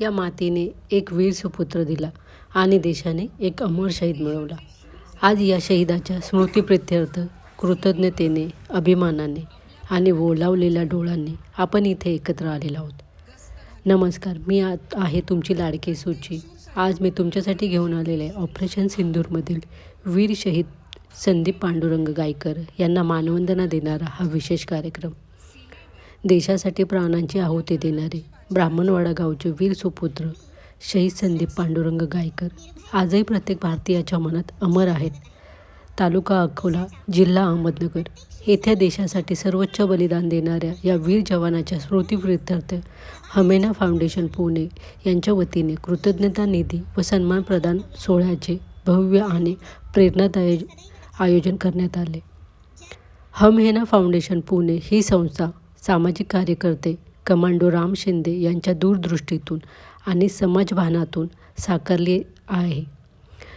या मातेने एक वीर सुपुत्र दिला आणि देशाने एक अमर शहीद मिळवला. आज या शहीदाच्या स्मृतीप्रित्यर्थ कृतज्ञतेने अभिमानाने आणि ओलावलेल्या डोळ्यांनी आपण इथे एकत्र आलेलो आहोत. नमस्कार मी आत आहे तुमची लाडकी सूची. आज मी तुमच्यासाठी घेऊन आलेले ऑपरेशन सिंदूरमधील वीर शहीद संदीप पांडुरंग गायकर यांना मानवंदना देणारा हा विशेष कार्यक्रम. देशासाठी प्राणांची आहुती देणारे ब्राह्मणवाडा गावचे वीर सुपुत्र शहीद संदीप पांडुरंग गायकर. आजही प्रत्येक भारतीयाच्या मनात अमर आहेत. तालुका अकोला जिल्हा अहमदनगर येथे देशासाठी सर्वोच्च बलिदान देणाऱ्या या वीर जवानाच्या स्मृतीप्रित्यर्थ हमेना फाउंडेशन पुणे यांच्या वतीने कृतज्ञता निधी व सन्मान प्रदान सोहळ्याचे भव्य आणि प्रेरणादायी आयोजन करण्यात आले. हम हेना फाउंडेशन पुणे ही संस्था सामाजिक कार्यकर्ते कमांडो राम शिंदे यांच्या दूरदृष्टीतून आणि समाजभानातून साकारली आहे.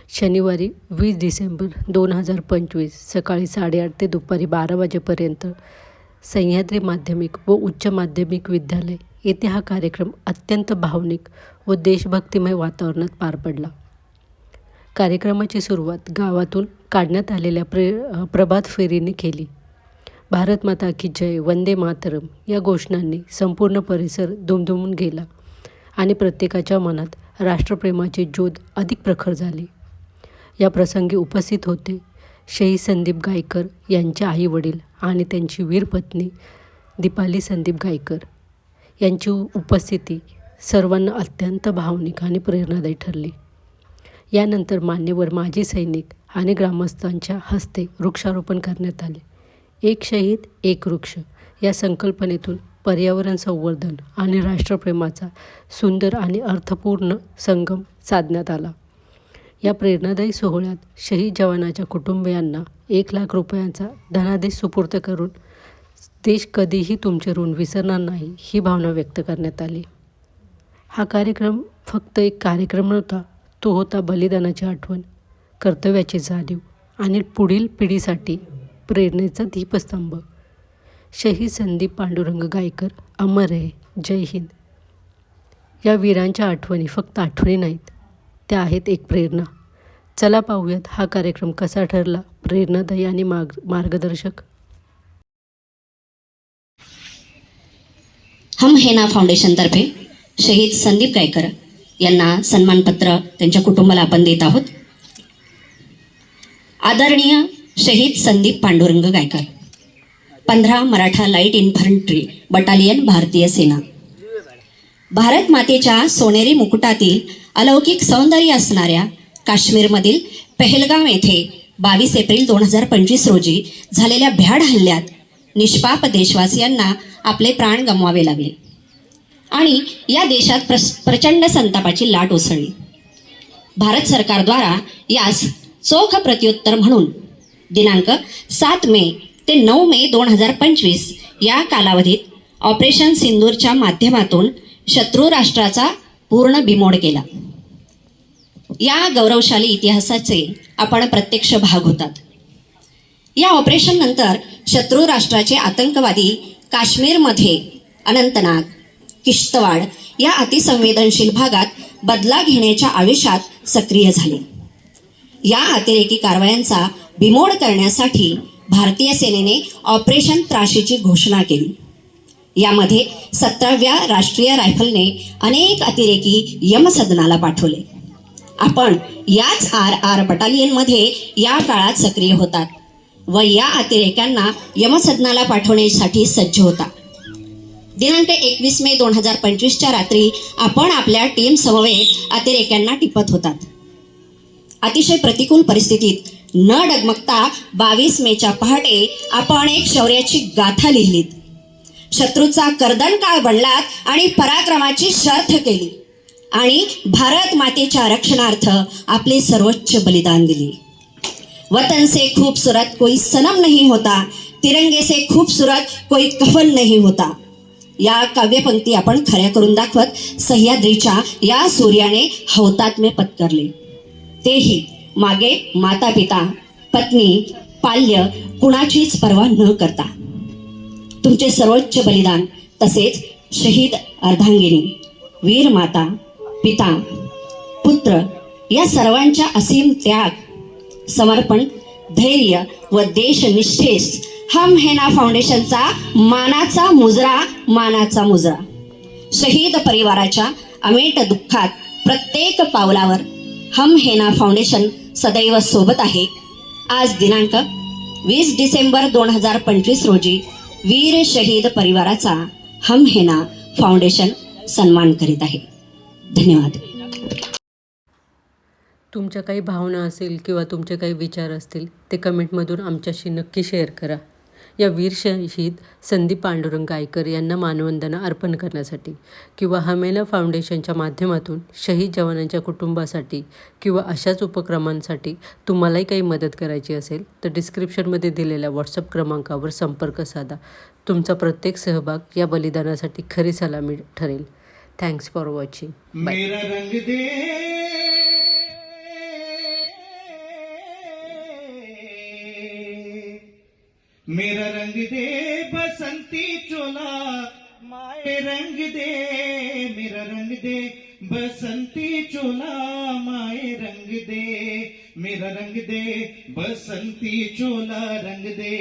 शनिवारी वीस डिसेंबर दोन हजार पंचवीस सकाळी साडेआठ ते दुपारी बारा वाजेपर्यंत सह्याद्री माध्यमिक व उच्च माध्यमिक विद्यालय येथे हा कार्यक्रम अत्यंत भावनिक व देशभक्तिमय वातावरणात पार पडला. कार्यक्रमाची सुरुवात गावातून काढण्यात आलेल्या प्रे प्रभात फेरीने केली. भारत माता की जय वंदे मातरम या घोषणांनी संपूर्ण परिसर दुमदुमून गेला आणि प्रत्येकाच्या मनात राष्ट्रप्रेमाची ज्योत अधिक प्रखर झाली. या प्रसंगी उपस्थित होते शहीद संदीप गायकर यांचे आई वडील आणि त्यांची वीर पत्नी दीपाली संदीप गायकर. यांची उपस्थिती सर्वांना अत्यंत भावनिक आणि प्रेरणादायी ठरली. यानंतर मान्यवर माजी सैनिक आणि ग्रामस्थांच्या हस्ते वृक्षारोपण करण्यात आले. एक शहीद एक वृक्ष या संकल्पनेतून पर्यावरण संवर्धन आणि राष्ट्रप्रेमाचा सुंदर आणि अर्थपूर्ण संगम साधण्यात आला. या प्रेरणादायी सोहळ्यात शहीद जवानाच्या कुटुंबियांना एक लाख रुपयांचा धनादेश सुपूर्त करून देश कधीही तुमचे ऋण विसरणार नाही ही भावना व्यक्त करण्यात आली. हा कार्यक्रम फक्त एक कार्यक्रम नव्हता तो होता बलिदानाची आठवण कर्तव्याची जाणीव आणि पुढील पिढीसाठी प्रेरणेचा दीपस्तंभ. शहीद संदीप पांडुरंग गायकर अमर आहे जय हिंद. या वीरांच्या आठवणी फक्त आठवणी नाहीत त्या आहेत एक प्रेरणा. चला पाहूयात हा कार्यक्रम कसा ठरला प्रेरणादायी आणि मार्ग मार्गदर्शक. हम हेना फाउंडेशनतर्फे शहीद संदीप गायकर यांना सन्मानपत्र त्यांच्या कुटुंबाला आपण देत आहोत. आदरणीय शहीद संदीप पांडुरंग गायकर. पंधरा मराठा लाइट इन्फंट्री बटालियन भारतीय सेना. भारत मातेच्या सोनेरी मुकुटातील अलौकिक सौंदर्य असणाऱ्या काश्मीरमधील पहलगाव येथे बावीस एप्रिल दोन हजार पंचवीस रोजी झालेल्या भ्याड हल्ल्यात निष्पाप देशवासियांना आपले प्राण गमवावे लागले. आणि या देशात प्रस प्रचंड संतापाची लाट उसळली. भारत सरकारद्वारा यास चोख प्रत्युत्तर म्हणून दिनांक सात मे ते नऊ मे दोन हजार पंचवीस या कालावधीत ऑपरेशन सिंदूरच्या माध्यमातून शत्रू राष्ट्राचा पूर्ण बिमोड केला. या गौरवशाली इतिहासाचे आपण प्रत्यक्ष भाग होतात. या ऑपरेशन नंतर शत्रू राष्ट्राचे आतंकवादी काश्मीरमध्ये अनंतनाग किश्तवाड या अतिसंवेदनशील भागात बदला घेण्याच्या आयुष्यात सक्रिय झाले. या अतिरेकी कारवायांचा बिमोड करण्यासाठी भारतीय सेनेने ऑपरेशन त्राशीची घोषणा केली. यामध्ये सतराव्या राष्ट्रीय रायफलने अनेक अतिरेकी यमसदनाला पाठवले. आपण याच आर आर बटालियनमध्ये या काळात सक्रिय होतात व या अतिरेक्यांना यमसदनाला पाठवण्यासाठी सज्ज होता. दिनांक एकवीस मे दोन हजार पंचवीसच्या रात्री आपण आपल्या टीम समवेत अतिरेक्यांना टिपत होतात. अतिशय प्रतिकूल परिस्थितीत न डगमगता बावीस मेच्या पहाटे आपण एक शौर्याची गाथा लिहिलीत. शत्रूचा कर्दन काळ बनलात आणि पराक्रमाची शर्थ केली. आणि भारत मातेच्या रक्षणार्थ आपले सर्वोच्च बलिदान दिले. वतन से खूबसूरत कोई सनम नहीं होता तिरंगे से खूबसूरत कोई कफन नहीं होता. या काव्यपंक्ती आपण खऱ्या करून दाखवत सह्याद्रीच्या या सूर्याने हौतात्म्य पत्करले. तेही मागे माता पिता पत्नी पाल्य कुणाचीच पर्वा न करता. तुमचे सर्वोच्च बलिदान तसेच शहीद अर्धांगिनी वीर माता पिता पुत्र या सर्वांच्या असीम त्याग समर्पण धैर्य व देशनिष्ठेस हम हेना फाउंडेशनचा मानाचा मुजरा मानाचा मुजरा. शहीद परिवाराच्या अमेट दुःखात प्रत्येक पावलावर हम हेना फाउंडेशन सदैव सोबत आहे. आज दिनांक वीस डिसेंबर दोन हजार पंचवीस रोजी वीर शहीद परिवाराचा हम हेना फाउंडेशन सन्मान करीत आहे. धन्यवाद. तुमच्या काही भावना असेल किंवा तुमचे काही विचार असतील ते कमेंटमधून आमच्याशी नक्की शेअर करा. या वीर शहीद संदीप पांडुरंग गायकर यांना मानवंदना अर्पण करण्यासाठी किंवा हमेला फाउंडेशनच्या माध्यमातून शहीद जवानांच्या कुटुंबासाठी किंवा अशाच उपक्रमांसाठी तुम्हालाही काही मदत करायची असेल तर डिस्क्रिप्शनमध्ये दिलेल्या व्हॉट्सअप क्रमांकावर संपर्क साधा. तुमचा प्रत्येक सहभाग या बलिदानासाठी खरी सलामी ठरेल. थँक्स फॉर वॉचिंग मेरा रंग दे बसंती चोला माए रंग दे मेरा रंग दे बसंती चोला माए रंग दे मेरा रंग दे बसंती चोला रंग दे।